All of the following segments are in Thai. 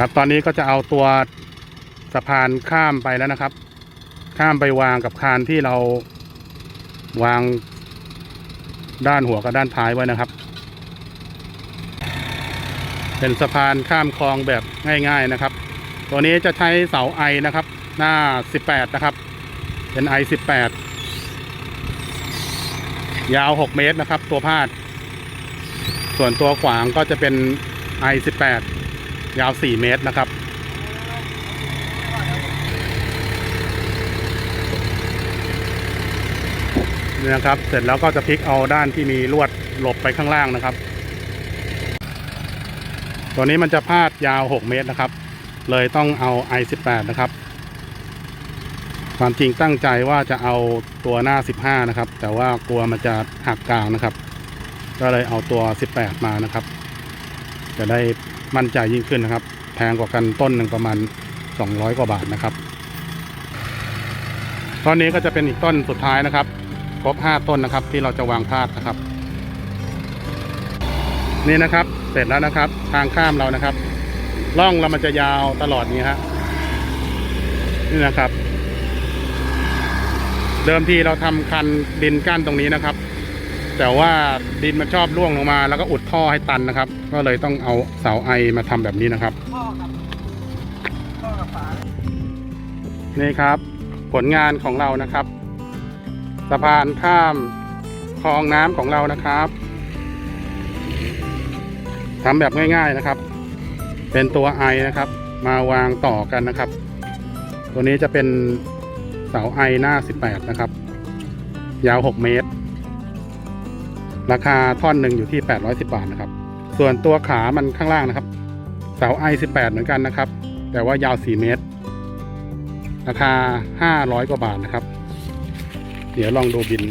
ครับตอนนี้ก็จะเอาตัวสะพานข้ามไปแล้วนะครับ ข้ามไปวางกับคานที่เราวางด้านหัวกับด้านท้ายไว้นะครับ เป็นสะพานข้ามคลองแบบง่าย ๆนะครับ ตัวนี้จะใช้เสาไอนะครับ หน้า 18 นะครับ เป็นไอ18 ยาว 6 เมตรนะครับ ตัวพาด ส่วนตัวขวางก็จะเป็นไอ18 ยาว 4 เมตรนะครับนี่นะครับ เสร็จแล้วก็จะพลิกเอาด้านที่มีลวดหลบไปข้างล่างนะครับ ตัวนี้มันจะพาดยาว 6 เมตรนะครับ เลยต้องเอา i18 นะครับ ความจริงตั้งใจว่าจะเอาตัวหน้า 15 นะครับ แต่ว่ากลัวมันจะหักกลางนะครับ ก็เลยเอาตัว 18 มานะครับ จะได้ มั่นใจยิ่งขึ้นนะครับ แพงกว่ากันต้นหนึ่งประมาณ 200 กว่าบาทนะครับต้นนี้ก็จะเป็นอีกต้นสุดท้ายนะครับ ครบ 5 ต้นนะครับ ที่เราจะวางพาดนะครับ นี่นะครับ เสร็จแล้วนะครับ ทางข้ามเรานะครับร่องเรามันจะยาวตลอดนี้ฮะนี่นะครับ เดิมทีเราทำคันดินกั้นตรงนี้นะครับ แต่ว่าดินมันชอบร่วงลงมา แล้วก็อุดท่อให้ตันนะครับ ก็เลยต้องเอาเสาไอมาทำแบบนี้นะครับพ่อกับพ่อกับฝานี่ครับ ผลงานของเรานะครับ สะพานข้ามคลองน้ำของเรานะครับทำแบบง่าย ๆนะครับ เป็นตัวไอนะครับ มาวางต่อกันนะครับ ตัวนี้จะเป็นเสาไอหน้า 18 นะครับ ยาว 6 เมตร ราคาท่อนหนึ่งอยู่ที่ 810 บาทนะครับ ส่วนตัวขามันข้างล่างนะครับ เสาไอ18 เหมือนกันนะครับ แต่ว่ายาว 4 เมตร ราคา 500 กว่าบาทนะครับ เดี๋ยวลองดูบิน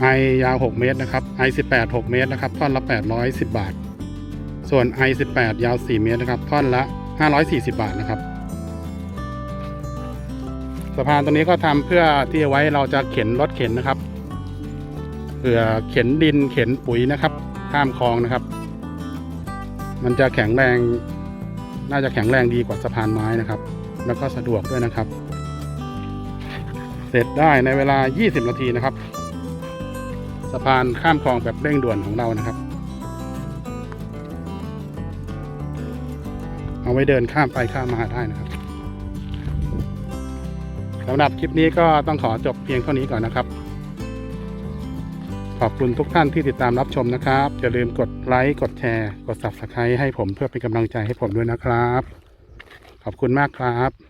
ไอยาว 6 เมตรนะครับไอ18 6 เมตรนะครับ ท่อนละ 810 บาท ส่วนไอ18 ยาว 4 เมตรนะครับ ท่อนละ 540 บาทนะครับ สะพานตรงนี้ก็ทำเพื่อที่ไว้เราจะเข็นรถเข็นนะครับเผื่อเข็นดินเข็นปุ๋ยนะครับ ข้ามคลองนะครับ มันจะแข็งแรง น่าจะแข็งแรงดีกว่าสะพานไม้นะครับ แล้วก็สะดวกด้วยนะครับ เสร็จได้ในเวลา 20 นาทีนะครับ สะพานข้ามคลองแบบเร่งด่วนของเรานะครับ เอาไว้เดินข้ามไปข้ามมาได้นะครับ สำหรับคลิปนี้ก็ต้องขอจบเพียงเท่านี้ก่อนนะครับ ขอบคุณทุกท่านที่ติดตามรับชมนะครับ อย่าลืมกดไลค์ กดแชร์ กด Subscribe ให้ผมเพื่อเป็นกำลังใจให้ผมด้วยนะครับ ขอบคุณมากครับ